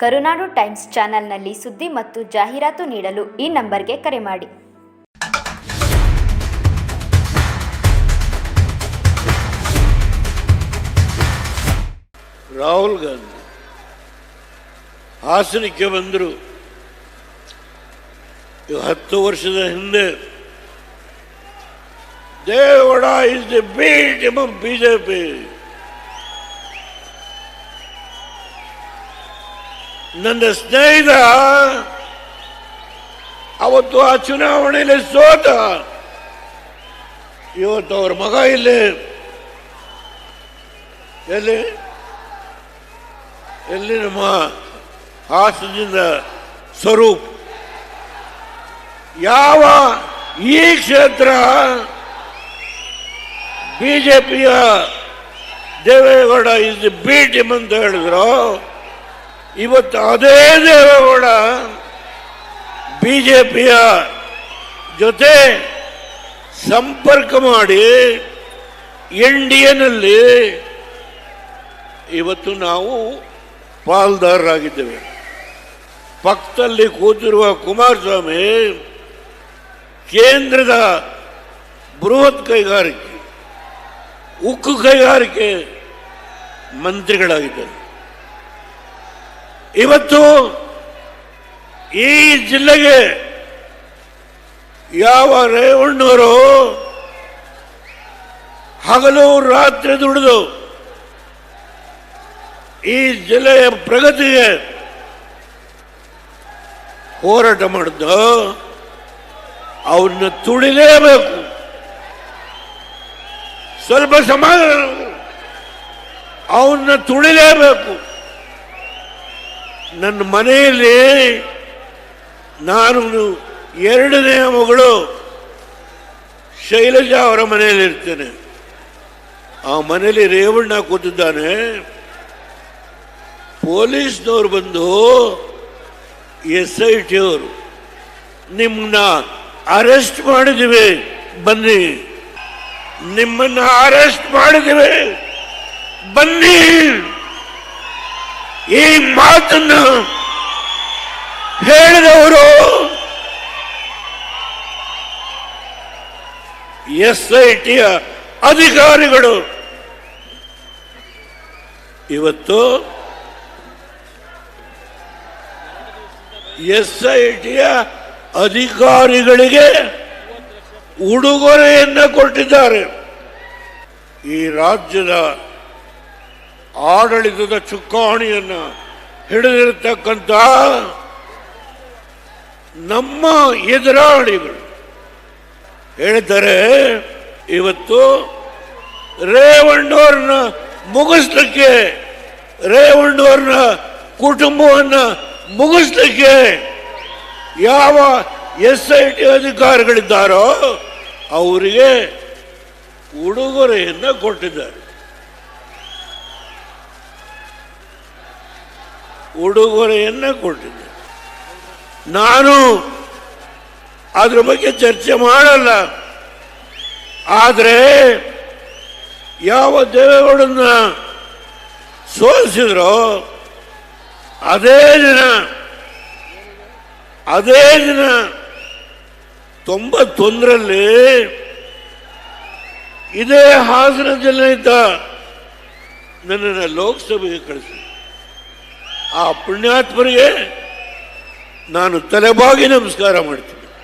ಕರುನಾಡು times ಚಾನೆಲ್ನಲ್ಲಿ ಸುದ್ದಿ ಮತ್ತು ಜಾಹೀರಾತು ನೀಡಲು ಈ ನಂಬರ್ಗೆ ಕರೆ ಮಾಡಿ. ರಾಹುಲ್ ಗಾಂಧಿ ಹಾಸನಕ್ಕೆ ಬಂದರು. ಹತ್ತು ವರ್ಷದ ಹಿಂದೆ ದೇವಡ ಇಸ್ ದಿ ಬಿಜೆಪಿ ನನ್ನ ಸ್ನೇಹಿತ, ಅವತ್ತು ಆ ಚುನಾವಣೆಯಲ್ಲಿ ಸೋತ. ಇವತ್ತು ಅವ್ರ ಮಗ ಇಲ್ಲಿ. ಎಲ್ಲಿ? ಎಲ್ಲಿ ನಮ್ಮ ಹಾಸನದಿಂದ ಸ್ವರೂಪ್. ಯಾವ ಈ ಕ್ಷೇತ್ರ ಬಿಜೆಪಿಯ ದೇವೇಗೌಡ ಇಸ್ ಬಿ ಟಿಮ್ ಅಂತ ಹೇಳಿದ್ರು ಇವತ್ತು ಅದೇ ದೇವೇಗೌಡ ಪಿಯ ಜೊತೆ ಸಂಪರ್ಕ ಮಾಡಿ ಎನ್ ಡಿ ಎನಲ್ಲಿ ಇವತ್ತು ನಾವು ಪಾಲ್ದಾರರಾಗಿದ್ದೇವೆ. ಪಕ್ಕದಲ್ಲಿ ಕೂತಿರುವ ಕುಮಾರಸ್ವಾಮಿ ಕೇಂದ್ರದ ಬೃಹತ್ ಕೈಗಾರಿಕೆ, ಉಕ್ಕು ಕೈಗಾರಿಕೆ ಮಂತ್ರಿಗಳಾಗಿದ್ದರು. ಇವತ್ತು ಈ ಜಿಲ್ಲೆಗೆ ಯಾವ ರೇವಣ್ಣವರು ಹಗಲು ರಾತ್ರಿ ದುಡಿದು ಈ ಜಿಲ್ಲೆಯ ಪ್ರಗತಿಗೆ ಹೋರಾಟ ಮಾಡಿದ್ದು ಅವನ್ನ ತುಳಿಲೇಬೇಕು ಸ್ವಲ್ಪ ಸಮಾಧಾನ ಅವನ್ನ ತುಳಿಲೇಬೇಕು ನನ್ನ ಮನೆಯಲ್ಲಿ ನಾನು ಎರಡನೇ ಮಗಳು ಶೈಲಜಾ ಅವರ ಮನೆಯಲ್ಲಿ ಇರ್ತೇನೆ. ಆ ಮನೆಯಲ್ಲಿ ರೇವಣ್ಣ ಕೂತಿದ್ದಾನೆ. ಪೊಲೀಸ್ನವ್ರು ಬಂದು ಎಸ್ ಐ ಟಿ ಅವರು ನಿಮ್ಮನ್ನ ಅರೆಸ್ಟ್ ಮಾಡಿದ್ದೀವಿ, ಬನ್ನಿ. ನಿಮ್ಮನ್ನ ಅರೆಸ್ಟ್ ಮಾಡಿದ್ದೀವಿ, ಬನ್ನಿ. ಈ ಮಾತನ್ನು ಹೇಳಿದವರು ಎಸ್ ಐ ಟಿಯ ಅಧಿಕಾರಿಗಳು. ಇವತ್ತು ಎಸ್ ಐ ಟಿಯ ಅಧಿಕಾರಿಗಳಿಗೆ ಉಡುಗೊರೆಯನ್ನು ಕೊಟ್ಟಿದ್ದಾರೆ. ಈ ರಾಜ್ಯದ ಆಡಳಿತದ ಚುಕ್ಕಾಣಿಯನ್ನು ಹಿಡಿದಿರತಕ್ಕಂತ ನಮ್ಮ ಎದುರಾಳಿಗಳು ಹೇಳ್ತಾರೆ ಇವತ್ತು ರೇವಣ್ಣವ್ರನ್ನ ಮುಗಿಸ್ಲಿಕ್ಕೆ, ರೇವಣ್ಣವ್ರನ್ನ ಕುಟುಂಬವನ್ನ ಮುಗಿಸ್ಲಿಕ್ಕೆ ಯಾವ ಎಸ್ ಐ ಟಿ ಅಧಿಕಾರಿಗಳಿದ್ದಾರೋ ಅವರಿಗೆ ಉಡುಗೊರೆಯನ್ನು ಕೊಟ್ಟಿದ್ದಾರೆ. ಉಡುಗೊರೆಯನ್ನ ಕೊಟ್ಟಿದ್ದೆ ನಾನು ಅದ್ರ ಬಗ್ಗೆ ಚರ್ಚೆ ಮಾಡಲ್ಲ. ಆದರೆ ಯಾವ ದೇವೇಗೌಡನ್ನ ಸೋಲಿಸಿದ್ರೋ ಅದೇ ದಿನ ಅದೇ ದಿನ ತೊಂಬತ್ತೊಂದರಲ್ಲಿ ಇದೇ ಹಾಸನ ಜಿಲ್ಲೆಯಿಂದ ನನ್ನನ್ನು ಲೋಕಸಭೆಗೆ ಕಳಿಸಿ ಆ ಪುಣ್ಯಾತ್ಮರಿಗೆ ನಾನು ತಲೆಬಾಗಿ ನಮಸ್ಕಾರ ಮಾಡ್ತೀನಿ.